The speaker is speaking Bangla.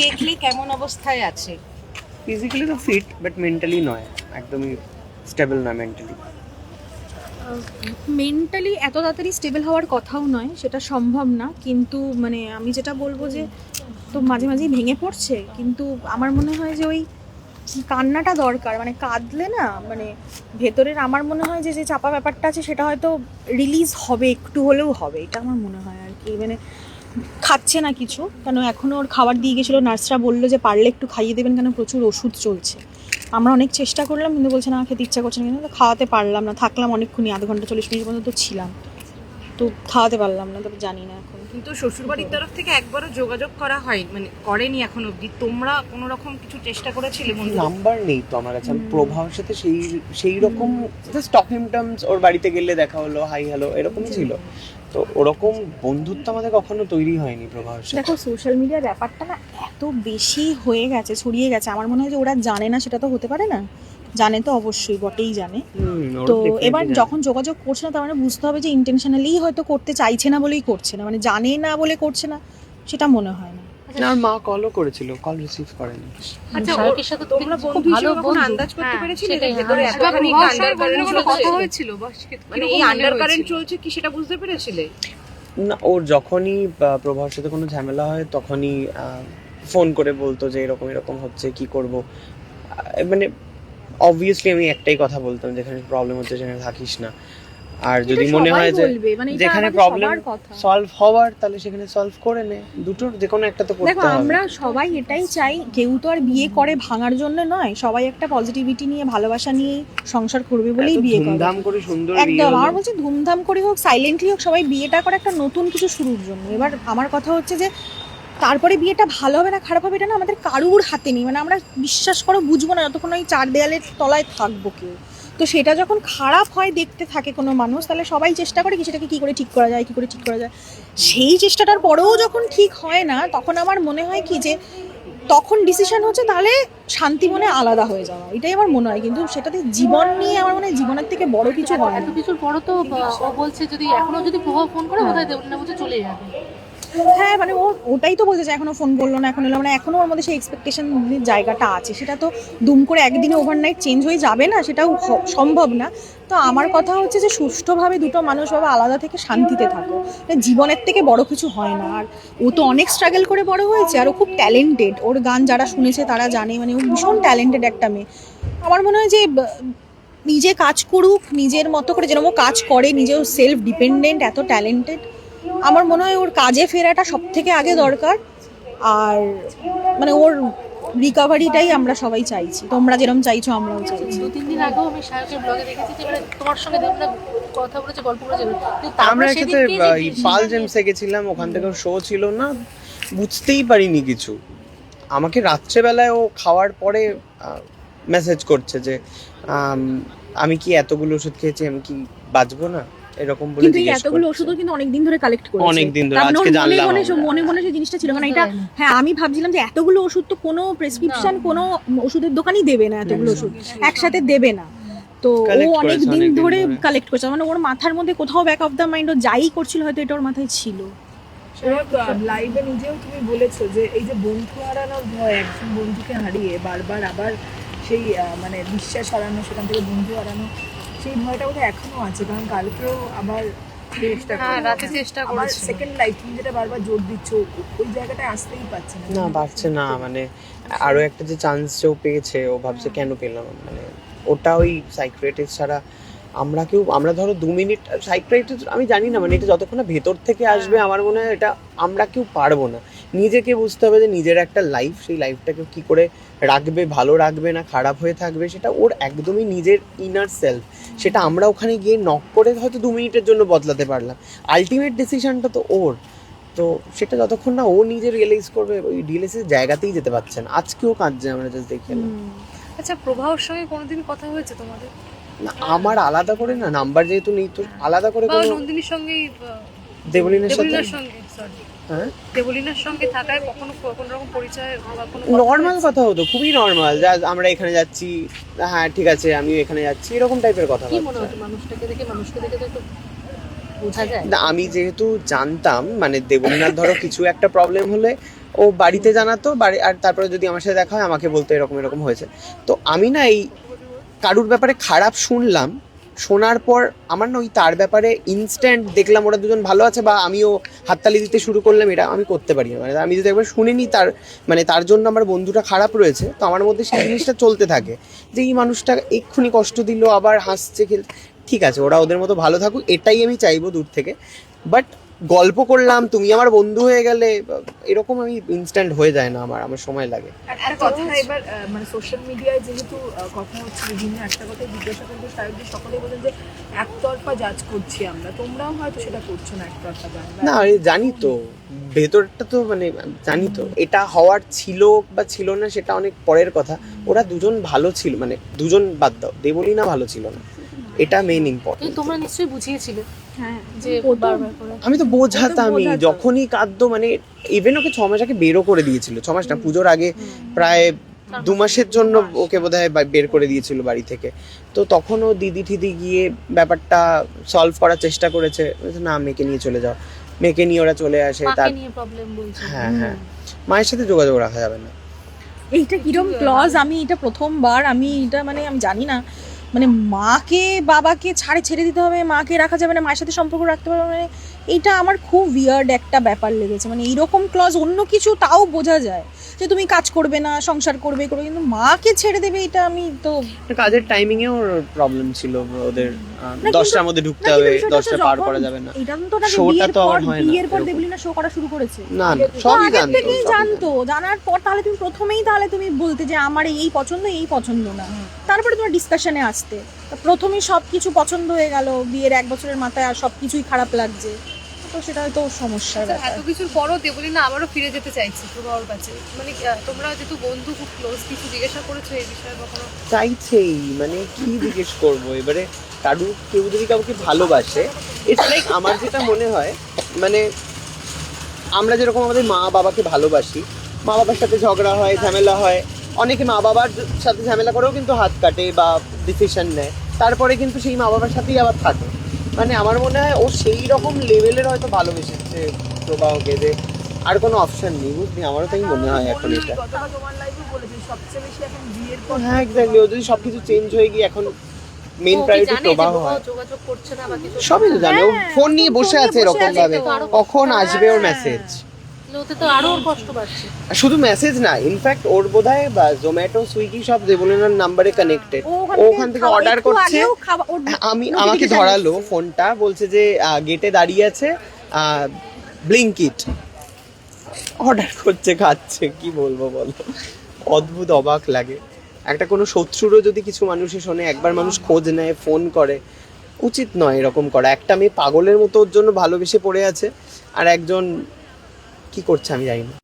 দেখলে কেমন অবস্থায় আছে? ফিজিক্যালি তো ফিট বাট মেন্টালি নয়। একদমই স্টেবল না মেন্টালি মেন্টালি এত তাড়াতাড়ি স্টেবল হওয়ার কথাও নয় সেটা সম্ভব না। কিন্তু মানে আমি যেটা বলব যে তো মাঝে মাঝেই ভেঙে পড়ছে। কিন্তু আমার মনে হয় যে ওই কান্নাটা দরকার। মানে কাঁদলে না মানে ভেতরের আমার মনে হয় যে যে চাপা ব্যাপারটা আছে সেটা হয়তো রিলিজ হবে একটু হলেও হবে। এটা আমার মনে হয় আর কি। মানে খাচ্ছে না কিছু। কেন এখনও ওর খাবার দিয়ে গেছিল নার্সরা বলল যে পারলে একটু খাইয়ে দেবেন কেন? প্রচুর ওষুধ চলছে। আমরা অনেক চেষ্টা করলাম কিন্তু বলছে না খেতে ইচ্ছা করছে না। কিন্তু খাওয়াতে পারলাম না। থাকলাম অনেকক্ষণই আধ ঘণ্টা চল্লিশ মিনিট পর্যন্ত ছিলাম। তো খাওয়াতে পারলাম না তবে জানি না এখন। কিন্তু শ্বশুরবাড়ির তরফ থেকে একবারও যোগাযোগ করা হয় মানে করেনি এখন অবধি। তোমরা কোনো রকম কিছু চেষ্টা করেছিলে বন্ধু? নাম্বার নেই তো আমার কাছে। প্রভাবের সাথে সেই সেই রকম স্টক টার্মস ওর বাড়িতে গেলে দেখা হলো হাই হ্যালো এরকমই ছিল। তো ওরকম বন্ধুত্ব আমাদের কখনো তৈরি হয়নি প্রভাস দেখো সোশ্যাল মিডিয়ার ব্যাপারটা না এত বেশি হয়ে গেছে ছড়িয়ে গেছে। আমার মনে হয় যে ওরা জানে না সেটা তো হতে পারে না। জানে তো অবশ্যই বটেই জানে। তো এবার যখন যোগাযোগ করছে না তার মানে বুঝতে হবে যে ইন্টেনশনালি হয়তো করতে চাইছে না বলেই করছে না। মানে জানে না বলে করছে না সেটা মনে হয় না। না আর মা কলও করেছিল কল রিসিভ করেনি। আচ্ছা শাহরুখের সাথে তোমরা বন্ধু হিসেবে। আন্দাজ করতে হ্যাঁ, পেরেছিলে যে ভেতরে। এতখানি আন্ডার কারেন্ট কথা হয়েছিল মানে এই আন্ডার কারেন্ট চলছে কি সেটা বুঝতে পেরেছিলে? না ওর যখনই আহ, প্রভার সাথে কোনো ঝামেলা হয় তখনই ফোন করে বলতো যে এরকম এরকম হচ্ছে কি করব? মানে অবভিয়াসলি আমি একটাই কথা বলতাম যেখানে প্রবলেম হচ্ছে সেখানে থাকিস না। আর যদি মনে হয় যে মানে যেখানে প্রবলেম সলভ হওয়ার তাহলে সেখানে সলভ করে নে। দুটোর যে কোনো একটা তো করতে হবে। আমরা সবাই এটাই চাই কেউ তো আর বিয়ে করে ভাঙার জন্য নয়। সবাই একটা পজিটিভিটি নিয়ে ভালোবাসা নিয়ে সংসার করবে বলেই বিয়ে করে। ধুমধাম করে সুন্দর বিয়ে একদম। আমার বলছে ধুমধাম করে হোক সাইলেন্টলি হোক সবাই বিয়েটা করে একটা নতুন কিছু শুরুর জন্য। এবার আমার কথা হচ্ছে যে তারপরে বিয়েটা ভালো হবে না খারাপ হবে এটা না আমাদের কারুর হাতে নেই। মানে আমরা বিশ্বাস করো বুঝব না যতক্ষণ ওই চার দেয়ালের তলায় থাকব কেউ। তো সেটা যখন খারাপ হয় দেখতে থাকে কোনো মানুষ তাহলে সবাই চেষ্টা করে কি সেটাকে কী করে ঠিক করা যায় কী করে ঠিক করা যায়। সেই চেষ্টাটার পরেও যখন ঠিক হয় না তখন আমার মনে হয় কি যে তখন ডিসিশন হচ্ছে তাহলে শান্তি মনে আলাদা হয়ে যাওয়া। এটাই আমার মনে হয়। কিন্তু সেটাতে জীবন নিয়ে আমার মনে হয় জীবনের থেকে বড় কিছু হয় এত না কিছুর পরও তো বলছে যদি এখনও যদি প্রভাব ফোন করে বোধহয় দেবলীনা বলছে চলে যাবে। হ্যাঁ মানে ও, ওটাই তো বলতে চাই এখনও ফোন করল না, এখন এলো মানে এখনও ওর মধ্যে সেই এক্সপেকটেশন জায়গাটা আছে। সেটা তো দুম করে একদিনে ওভারনাইট চেঞ্জ হয়ে যাবে না, সেটাও সম্ভব না। তো আমার কথা হচ্ছে যে, সুষ্ঠুভাবে দুটো মানুষ বাবা আলাদা থেকে শান্তিতে থাকো। মানে জীবনের থেকে বড় কিছু হয় না। আর ও তো অনেক স্ট্রাগল করে বড় হয়েছে, আর ও খুব ট্যালেন্টেড ওর গান যারা শুনেছে, তারা জানে মানে ও ভীষণ ট্যালেন্টেড একটা মেয়ে। আমার মনে হয় যে নিজে কাজ করুক, নিজের মতো করে যেরকম ও কাজ করে, নিজেও সেলফ ডিপেন্ডেন্ট এত ট্যালেন্টেড আমার মনে হয় ওর কাজে ফেরাটা সব থেকে আগে দরকার। আর মানে ওর রিকভারিটাই আমরা সবাই চাইছি। তোমরা যেরকম চাইছো আমরাও চাইছি। দু তিন দিন আগেও আমি সাহেবের ব্লগে দেখেছি যে মানে তোমার সঙ্গে দেবলীনা কথা বলেছে গল্প করেছে আমরা একসাথে পাল জেমসে গেছিলাম ওখান থেকে শো ছিল না বুঝতেই পারিনি কিছু। আমাকে রাত্রেবেলায় ও খাওয়ার পরে মেসেজ করছে যে আমি কি এতগুলো ওষুধ খেয়েছি আমি কি বাঁচবো না? এরকম বলে কিন্তু এতগুলো। ওষুধও কিন্তু অনেকদিন ধরে কালেক্ট করেছে। অনেকদিন ধরে, মানে আজকে মনে জানলাম মনে মনে মনে সেই জিনিসটা ছিল মানে এটা হ্যাঁ আমি ভাবছিলাম যে এতগুলো ওষুধ তো কোনো প্রেসক্রিপশন কোনো ওষুধের দোকানই দেবে না এতগুলো ওষুধ। একসাথে দেবে না। তো ও অনেক দিন অনেকদিন ধরে। কালেক্ট করছে। মানে ওর মাথার মধ্যে কোথাও ব্যাক অফ দ্য মাইন্ড ও যাই করছিল হয়তো এটা ওর মাথায় ছিল। লাইভে নিজেও তুমি বলেছ যে এই যে বন্ধু হারানোর ভয় একজন বন্ধুকে হারিয়ে বারবার আবার সেই আহ, মানে বিশ্বাস হারানো সেখান থেকে বন্ধু হারানো সেই ভয়টা বোধহয় এখনও আছে কারণ কালকেও আবার চেষ্টা হ্যাঁ রাতে চেষ্টা আবার সেকেন্ড লাইফ তুমি যেটা বারবার জোর দিচ্ছ ওই জায়গাটায় আসতেই পারছে না। না পারছে না মানে আরও একটা যে চান্স যে পেয়েছে ও ভাবছে কেন পেলাম মানে ওটা ওই সাইক্রেটিস্ট ছাড়া আমরা কেউ আমরা ধরো দু মিনিট আমি জানি না মানে এটা যতক্ষণ না ভেতর থেকে আসবে আমার মনে হয় এটা আমরা কেউ পারব না। নিজেকে বুঝতে হবে যে নিজের একটা লাইফ সেই লাইফটাকে কি করে রাখবে ভালো রাখবে না খারাপ হয়ে থাকবে সেটা ওর একদমই নিজের ইনার সেলফ সেটা আমরা ওখানে গিয়ে নক করে হয়তো দু মিনিটের জন্য বদলাতে পারলাম। আলটিমেট ডিসিশনটা তো ওর। তো সেটা যতক্ষণ না ও নিজে রিয়েলাইজ করবে ওই রিয়েলাইজের জায়গাতেই যেতে পারছে না। আজকেও কাঁদছে আমরা জাস্ট দেখে। আচ্ছা প্রভাবের সঙ্গে কোনোদিন কথা হয়েছে তোমাদের? না আমার আলাদা করে না নাম্বার যেহেতু নেই তো আলাদা করে কোনো নন্দিনীর সঙ্গেই আহ, দেবলিনের সাথে? দেবলীনার সঙ্গে হ্যাঁ থাকায় কখনো কোনো রকম পরিচয় নর্মাল কথা হতো খুবই নর্মাল যা আমরা এখানে যাচ্ছি হ্যাঁ ঠিক আছে আমিও এখানে যাচ্ছি এরকম টাইপের কথা কি মনে হতো মানুষটাকে দেখে? মানুষকে দেখে তো একটু বোঝা যায়। না আমি যেহেতু জানতাম মানে দেবলীনার ধরো কিছু একটা প্রবলেম হলে ও বাড়িতে জানাতো বাড়ি আর তারপরে যদি আমার সাথে দেখা হয় আমাকে বলতো এরকম এরকম হয়েছে। তো আমি না এই কারুর ব্যাপারে খারাপ শুনলাম শোনার পর আমার না ওই তার ব্যাপারে ইনস্ট্যান্ট দেখলাম ওরা দুজন ভালো আছে বা আমিও হাততালি দিতে শুরু করলাম, এটা আমি করতে পারি না। মানে আমি যদি একবার শুনে শুনিনি তার মানে তার জন্য আমার বন্ধুটা খারাপ রয়েছে, তো আমার মধ্যে সেই জিনিসটা চলতে থাকে যে এই মানুষটা এক্ষুনি কষ্ট দিল, আবার হাসছে, খেল, ঠিক আছে, ওরা ওদের মতো ভালো থাকুক, এটাই আমি চাইব দূর থেকে। বাট গল্প করলাম তুমি আমার বন্ধু হয়ে গেলে এরকম আমি ইনস্ট্যান্ট হয়ে যায় না আমার আমার সময় লাগে। একটা কথা এবার মানে সোশ্যাল মিডিয়ায় যেহেতু কথা হচ্ছে বিভিন্ন একটা কথা জিজ্ঞাসা করব সাহেবজি সকলে বলেন যে একতরফা জাজ করছি আমরা। তোমরাও হয়তো সেটা করছ না একতরফা জাজ না আরে জানি তো। ভেতরটা তো মানে জানি তো। এটা হওয়ার ছিল বা ছিল না সেটা অনেক পরের কথা। ওরা দুজন ভালো ছিল মানে দুজন বাদ দাও। দেবলী না ভালো ছিল না। এটা মেইন ইম্পর্টেন্ট তোমরা নিশ্চয়ই বুঝিয়েছিলে। হ্যাঁ আমি তো বোঝাতামই যখনই কাঁদতো মানে ইভেন ওকে ছ মাস আগে বেরও করে দিয়েছিল ছ মাস না পুজোর আগে প্রায় দু মাসের জন্য ওকে বোধহয় বা- বের করে দিয়েছিল বাড়ি থেকে। তো তখনও দিদি ঠিদি গিয়ে ব্যাপারটা সলভ করার চেষ্টা করেছে। বলেছে, না মেয়েকে নিয়ে চলে যাও। মেয়েকে নিয়ে ওরা চলে আসে তার মাকে নিয়ে প্রবলেম বলছে। হ্যাঁ হ্যাঁ। মায়ের সাথে যোগাযোগ রাখা যাবে না। এইটা কিরম ক্লজ আমি এটা প্রথমবার আমি এটা মানে আমি জানি না। মানে মাকে, বাবাকে ছাড়ে ছেড়ে দিতে হবে, মাকে রাখা যাবে না, মায়ের সাথে সম্পর্ক রাখতে পারবে মানে এইটা আমার খুব উইয়ার্ড একটা ব্যাপার লেগেছে। মানে এইরকম ক্লজ অন্য কিছু তাও বোঝা যায়। যে তুমি কাজ করবে না সংসার করবে করবে কিন্তু মাকে ছেড়ে দেবে এটা আমি তো কাজের টাইমিং এও প্রবলেম ছিল ওদের আহ, কিন্তু- দশটার মধ্যে ঢুকতে হবে কিন্তু বিষয়টা দশটা হচ্ছে পার করা যাবে না। এটা তো নাকি Show টা বিয়ের তো আবার হয় না, বিয়ের পর এরকম। দেবলিনা শো করা শুরু করেছে। না না সবই জানতো জানতো জানার পর তাহলে তুমি প্রথমেই তাহলে তুমি বলতে যে আমার এই পছন্দ এই পছন্দ না। তারপরে তোমার ডিসকাশনে আসতে। প্রথমেই সব কিছু পছন্দ হয়ে গেল বিয়ের এক বছরের মাথায় আর সব কিছুই খারাপ লাগছে। তো সেটা হয়তো সমস্যার ব্যাপার। এত কিছুর পরও দেবলিনা আবারও ফিরে যেতে চাইছে প্রভাবর কাছে। মানে তোমরা যেহেতু বন্ধু খুব ক্লোজ কিছু জিজ্ঞাসা করেছ এই বিষয়ে কখনো? চাইছেই মানে কি জিজ্ঞেস করব? এবারে কারু কেউ যদি কাউকে ভালোবাসে ইটস লাইক আমার যেটা মনে হয় মানে আমরা যেরকম আমাদের মা বাবাকে ভালোবাসি মা বাবার সাথে ঝগড়া হয় ঝামেলা হয় অনেকে মা বাবার সাথে ঝামেলা করেও কিন্তু হাত কাটে বা ডিসিশন নেয় তারপরে কিন্তু সেই মা বাবার সাথেই আবার থাকে। মানে আমার মনে হয় ও সেই রকম লেভেলের হয়তো ভালোবেসেছে প্রবাহকে যে আর কোনো অপশন নেই বুঝলি? আমারও তাই মনে হয় এখন এটা। হ্যাঁ এক্স্যাক্টলি ও যদি সব কিছু চেঞ্জ হয়ে গিয়ে এখন কি প্রায়োরিটি প্রবাহ হয়? সবই তো জানে ও হ্যাঁ, ফোন নিয়ে বসে আছে এরকম ভাবে কখন আসবে ওর হ্যাঁ। মেসেজ ওতে তো আরও কষ্ট পাচ্ছে শুধু মেসেজ না ইনফ্যাক্ট ওর বোধহয় বা জোম্যাটো সুইগি সব দেবলিনার নাম্বারে কানেক্টেড ওখান থেকে অর্ডার করছে। ওর আমি আমাকে ধরালো ফোনটা বলছে যে গেটে দাঁড়িয়ে আছে ব্লিঙ্কিট অর্ডার করছে খাচ্ছে কি বলব বলো। অদ্ভুত অবাক লাগে। একটা কোনো শত্রুরও যদি কিছু মানুষে শোনে একবার মানুষ খোঁজ নেয় ফোন করে উচিত নয় এরকম করা। একটা মেয়ে পাগলের মতো ওর জন্য ভালোবেসে পড়ে আছে আর একজন কি করছে আমি জানি না।